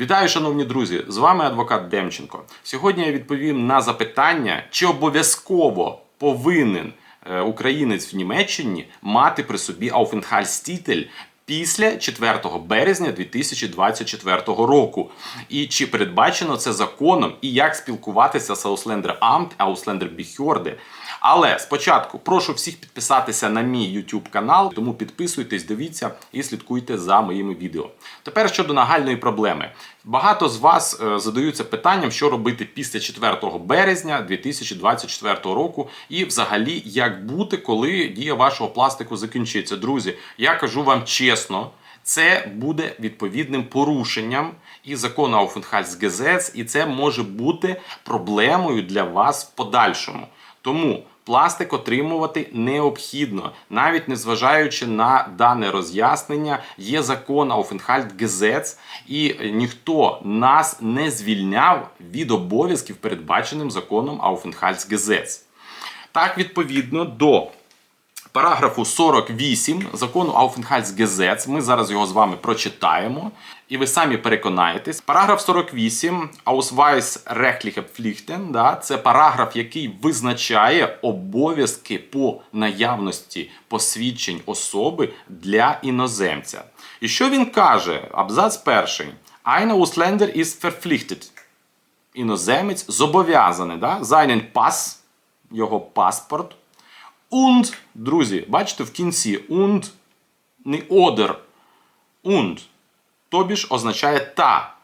Вітаю, шановні друзі! З вами адвокат Демченко. Сьогодні я відповім на запитання, чи обов'язково повинен е, українець в Німеччині мати при собі Aufenthaltstitel після 4 березня 2024 року. І чи передбачено це законом, і як спілкуватися з Ausländer Amt, Ausländer Behörde. Але спочатку прошу всіх підписатися на мій YouTube канал, тому підписуйтесь, дивіться і слідкуйте за моїми відео. Тепер щодо нагальної проблеми. Багато з вас е, задаються питанням, що робити після 4 березня 2024 року, і взагалі як бути, коли дія вашого пластику закінчиться. Друзі, я кажу вам чесно. Це буде відповідним порушенням і закону Aufenthaltsgesetz, і це може бути проблемою для вас в подальшому. Тому пластик отримувати необхідно, навіть незважаючи на дане роз'яснення, є закон Aufenthaltsgesetz, і ніхто нас не звільняв від обов'язків, передбаченим законом Aufenthaltsgesetz. Так, відповідно до параграфу 48 закону Aufenthaltsgesetz, ми зараз його з вами прочитаємо, і ви самі переконаєтесь. Параграф 48 Ausweisrechtliche да, це параграф, який визначає обов'язки по наявності посвідчень особи для іноземця. І що він каже? Абзац перший. Eine Ausländer ist verpflichtet. Іноземець зобов'язаний, да? seinen Pass, його паспорт, Und, друзі, бачите, в кінці und, не oder, und, тобі ж означає та.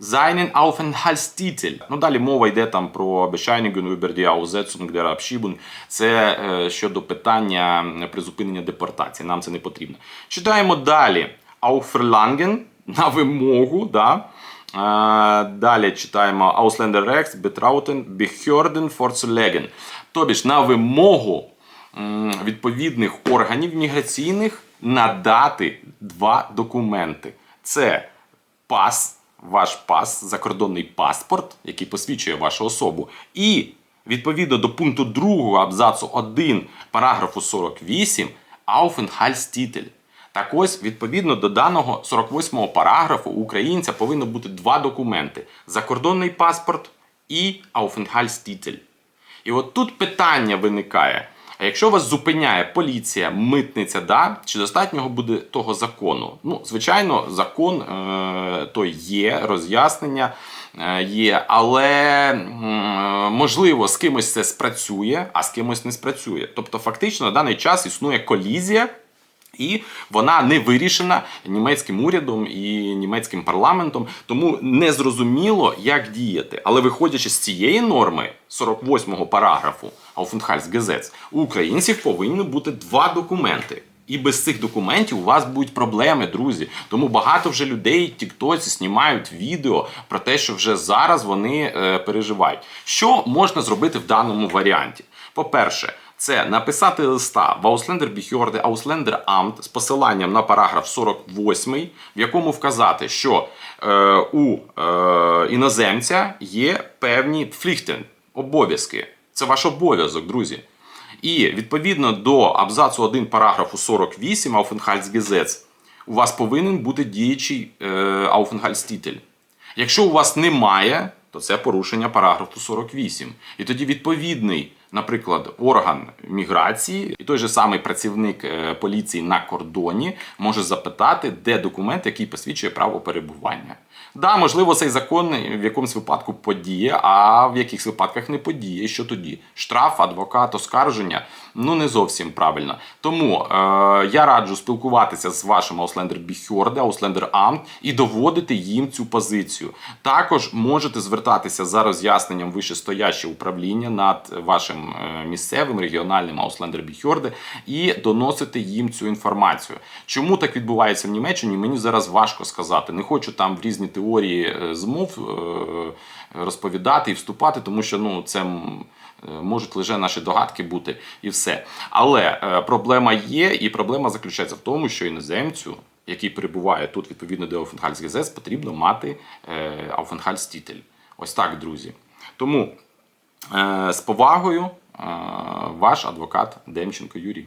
Seinen Aufenthaltstitel. Ну, далі мова йде там про Bescheinigung über die Aussetzung der Abschiebung. Це е, щодо питання призупинення депортації. Нам це не потрібно. Читаємо далі. Auf Verlangen, на вимогу, да. Далі читаємо Ausländerrechts betrauten Behörden vorzulegen. Тобі ж на вимогу відповідних органів міграційних надати два документи. Це пас, ваш пас, закордонний паспорт, який посвідчує вашу особу, і відповідно до пункту 2 абзацу 1 параграфу 48 Aufenthaltstitel. Так ось, відповідно до даного 48 параграфу, у українця повинно бути два документи: закордонний паспорт і Aufenthaltstitel. І от тут питання виникає: а якщо вас зупиняє поліція, митниця, да, чи достатньо буде того закону? Ну, звичайно, закон е, то є, роз'яснення е, є, але м, можливо з кимось це спрацює, а з кимось не спрацює. Тобто, фактично на даний час існує колізія. І вона не вирішена німецьким урядом і німецьким парламентом, тому не зрозуміло, як діяти. Але виходячи з цієї норми 48-го параграфу Aufenthaltsgesetz, у українців повинні бути два документи. І без цих документів у вас будуть проблеми, друзі. Тому багато вже людей, тіктоці, знімають відео про те, що вже зараз вони е, переживають. Що можна зробити в даному варіанті? По-перше, це написати листа в Ausländer Behörde, Ausländer Amt з посиланням на параграф 48, в якому вказати, що е, у е, іноземця є певні пфліхтен, обов'язки. Це ваш обов'язок, друзі. І відповідно до абзацу 1 параграфу 48 Aufenthaltsgesetz у вас повинен бути діючий е, Aufenthaltstitel. Якщо у вас немає, то це порушення параграфу 48. І тоді відповідний, наприклад, орган міграції і той же самий працівник е, поліції на кордоні може запитати, де документ, який посвідчує право перебування. Да, можливо, цей закон в якомусь випадку подіє, а в якихось випадках не подіє. Що тоді? Штраф, адвокат, оскарження ну не зовсім правильно. Тому е, я раджу спілкуватися з вашим Ausländer Behörde, Ausländer Amt і доводити їм цю позицію. Також можете звертатися за роз'ясненням вищестояще управління над вашим е, місцевим регіональним Behörde і доносити їм цю інформацію. Чому так відбувається в Німеччині? Мені зараз важко сказати. Не хочу там в різні теорії е, змов е, розповідати і вступати, тому що ну це. Можуть лише наші догадки бути і все. Але е, проблема є, і проблема заключається в тому, що іноземцю, який перебуває тут відповідно до Aufenthaltsgesetz, потрібно мати е, Aufenthaltstitel. Ось так, друзі. Тому з повагою, е, ваш адвокат Демченко Юрій.